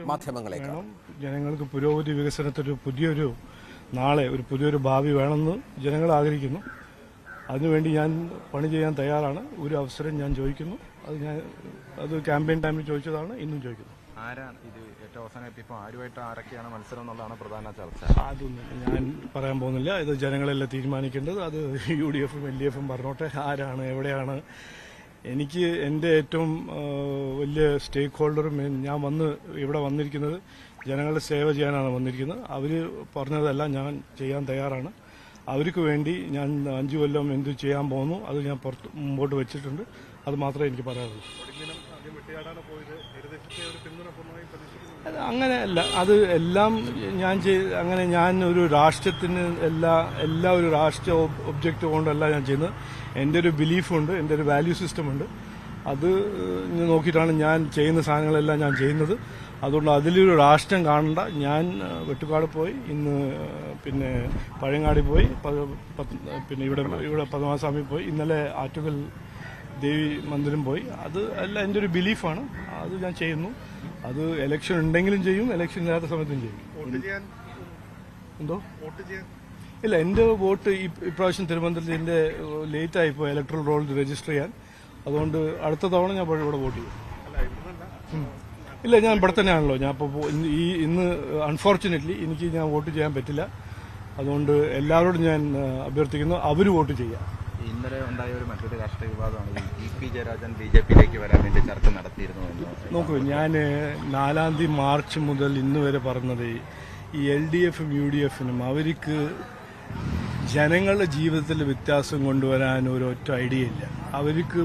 മാധ്യമങ്ങളെക്കാൾ. ജനങ്ങൾക്ക് പുരോഗതി വികസനത്തിനൊരു പുതിയൊരു നാളെ ഒരു പുതിയൊരു ഭാവി വേണമെന്ന് ജനങ്ങൾ ആഗ്രഹിക്കുന്നു. അതിനുവേണ്ടി ഞാൻ പണി ചെയ്യാൻ തയ്യാറാണ്. ഒരു അവസരം ഞാൻ ചോദിക്കുന്നു. അത് ഞാൻ അത് ക്യാമ്പയിൻ ടൈമിൽ ചോദിച്ചതാണ് ഇന്നും ചോദിക്കുന്നു. ആരാണ് ഇത് ഏറ്റവും അവസാനം ഇപ്പൊ ആരുമായിട്ട് ആരൊക്കെയാണ് മത്സരം എന്നുള്ളതാണ് പ്രധാന ചർച്ച. അതൊന്നും ഞാൻ പറയാൻ പോകുന്നില്ല. ഇത് ജനങ്ങളെല്ലാം തീരുമാനിക്കേണ്ടത്? അത് യു ഡി എഫും എൽ ഡി എഫും പറഞ്ഞോട്ടെ. ആരാണ് എവിടെയാണ്? എനിക്ക് എന്റെ ഏറ്റവും വലിയ സ്റ്റേക്ക് ഹോൾഡറും ഞാൻ വന്ന് ഇവിടെ വന്നിരിക്കുന്നത് ജനങ്ങളുടെ സേവ ചെയ്യാനാണ് വന്നിരിക്കുന്നത്. അവർ പറഞ്ഞതെല്ലാം ഞാൻ ചെയ്യാൻ തയ്യാറാണ്. അവർക്ക് വേണ്ടി ഞാൻ അഞ്ചു കൊല്ലം എന്ത് ചെയ്യാൻ പോകുന്നു അത് ഞാൻ പുറത്ത് മുമ്പോട്ട് വെച്ചിട്ടുണ്ട്. അത് മാത്രമേ എനിക്ക് പറയാനുള്ളൂ അത് അങ്ങനെയല്ല. അത് എല്ലാം ഞാൻ ചെയ്ത് അങ്ങനെ ഞാൻ ഒരു രാഷ്ട്രത്തിന് എല്ലാ എല്ലാ ഒരു രാഷ്ട്രീയ ഒബ്ജക്റ്റ് കൊണ്ടല്ല ഞാൻ ചെയ്യുന്നത്. എന്റെ ഒരു ബിലീഫുണ്ട് എന്റെ ഒരു വാല്യൂ സിസ്റ്റം ഉണ്ട് അത് നോക്കിയിട്ടാണ് ഞാൻ ചെയ്യുന്ന സാധനങ്ങളെല്ലാം ഞാൻ ചെയ്യുന്നത്. അതുകൊണ്ട് അതിലൊരു രാഷ്ട്രം കാണണ്ട. ഞാൻ വെട്ടുപാട് പോയി ഇന്ന് പിന്നെ പഴയങ്ങാടി പോയി പിന്നെ ഇവിടെ ഇവിടെ പദ്മനാഭസ്വാമി പോയി. ഇന്നലെ ആറ്റുകൽ ദേവി മന്ദിരം പോയി. അത് അല്ല എന്റെ ഒരു ബിലീഫാണ് അത് ഞാൻ ചെയ്യുന്നു. അത് ഇലക്ഷൻ ഉണ്ടെങ്കിലും ചെയ്യും ഇലക്ഷൻ ഇല്ലാത്ത സമയത്തും ചെയ്യും. എന്തോ? ഇല്ല എന്റെ വോട്ട് ഈ ഇപ്രാവശ്യം തിരുവനന്തപുരത്ത് എന്റെ ലേറ്റ് ആയിപ്പോ ഇലക്ട്രൽ റോൾ രജിസ്റ്റർ ചെയ്യാൻ. അതുകൊണ്ട് അടുത്ത തവണ ഞാൻ ഇവിടെ വോട്ട് ചെയ്യും. ഇല്ല ഞാൻ ഇവിടെ തന്നെയാണല്ലോ. ഞാൻ ഇപ്പോൾ ഈ ഇന്ന് അൺഫോർച്ചുനേറ്റ്ലി എനിക്ക് ഞാൻ വോട്ട് ചെയ്യാൻ പറ്റില്ല. അതുകൊണ്ട് എല്ലാവരോടും ഞാൻ അഭ്യർത്ഥിക്കുന്നു. അവർ വോട്ട് ചെയ്യാം. ഇന്നലെ ഉണ്ടായ ഒരു മറ്റൊരു രാഷ്ട്രീയ വിവാദമാണ് E P Jayarajan B J പിയിലേക്ക് വരാൻ വേണ്ടി ചർച്ച നടത്തിയിരുന്നു എന്ന് നോക്കൂ ഞാൻ നാലാം തീയതി മാർച്ച് മുതൽ ഇന്ന് വരെ പറഞ്ഞത് ഈ എൽ ഡി എഫും യു ഡി എഫിനും അവർക്ക് ജനങ്ങളുടെ ജീവിതത്തിൽ വ്യത്യാസം കൊണ്ടുവരാൻ ഒരു ഒറ്റ ഐഡിയ ഇല്ല. അവർക്ക്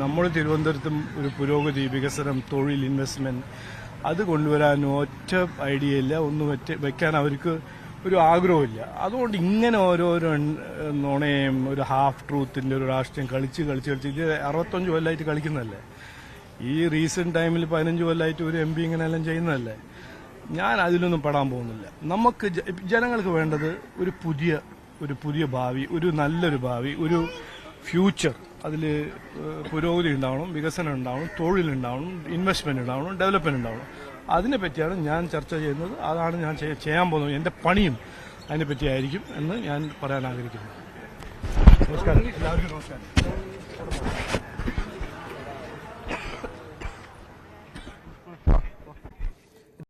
നമ്മൾ തിരുവനന്തപുരത്തും ഒരു പുരോഗതി വികസനം തൊഴിൽ ഇൻവെസ്റ്റ്മെന്റ് അത് കൊണ്ടുവരാൻ ഒറ്റ ഐഡിയ ഇല്ല. ഒന്നും വെക്കാൻ അവർക്ക് ഒരു ആഗ്രഹമില്ല അതുകൊണ്ട് ഇങ്ങനെ ഓരോരോ നുണയും ഒരു ഹാഫ് ട്രൂത്തിന്റെ ഒരു രാഷ്ട്രീയം കളിച്ച് കളിച്ച് കളിച്ച് ഇത് അറുപത്തഞ്ച് കൊല്ലമായിട്ട് കളിക്കുന്നതല്ലേ? ഈ റീസെന്റ് ടൈമിൽ പതിനഞ്ച് കൊല്ലമായിട്ട് ഒരു എം പി ഇങ്ങനെയെല്ലാം ചെയ്യുന്നതല്ലേ? ഞാൻ അതിലൊന്നും പെടാൻ പോകുന്നില്ല. നമുക്ക് ജനങ്ങൾക്ക് വേണ്ടത് ഒരു പുതിയ ഒരു പുതിയ ഭാവി ഒരു നല്ലൊരു ഭാവി ഒരു ഫ്യൂച്ചർ അതിൽ പുരോഗതി ഉണ്ടാവണം വികസനം ഉണ്ടാവണം തൊഴിലുണ്ടാവണം ഇൻവെസ്റ്റ്മെന്റ് ഉണ്ടാവണം ഡെവലപ്മെന്റ് ഉണ്ടാവണം. അതിനെ പറ്റിയാണ് ഞാൻ ചർച്ച ചെയ്യുന്നത്. അതാണ് ഞാൻ ചെയ്യാൻ പോകുന്നത്. എന്റെ പണിയും അതിനെപ്പറ്റിയായിരിക്കും എന്ന് ഞാൻ പറയാൻ ആഗ്രഹിക്കുന്നു. നമസ്കാരം. എല്ലാവർക്കും നമസ്കാരം.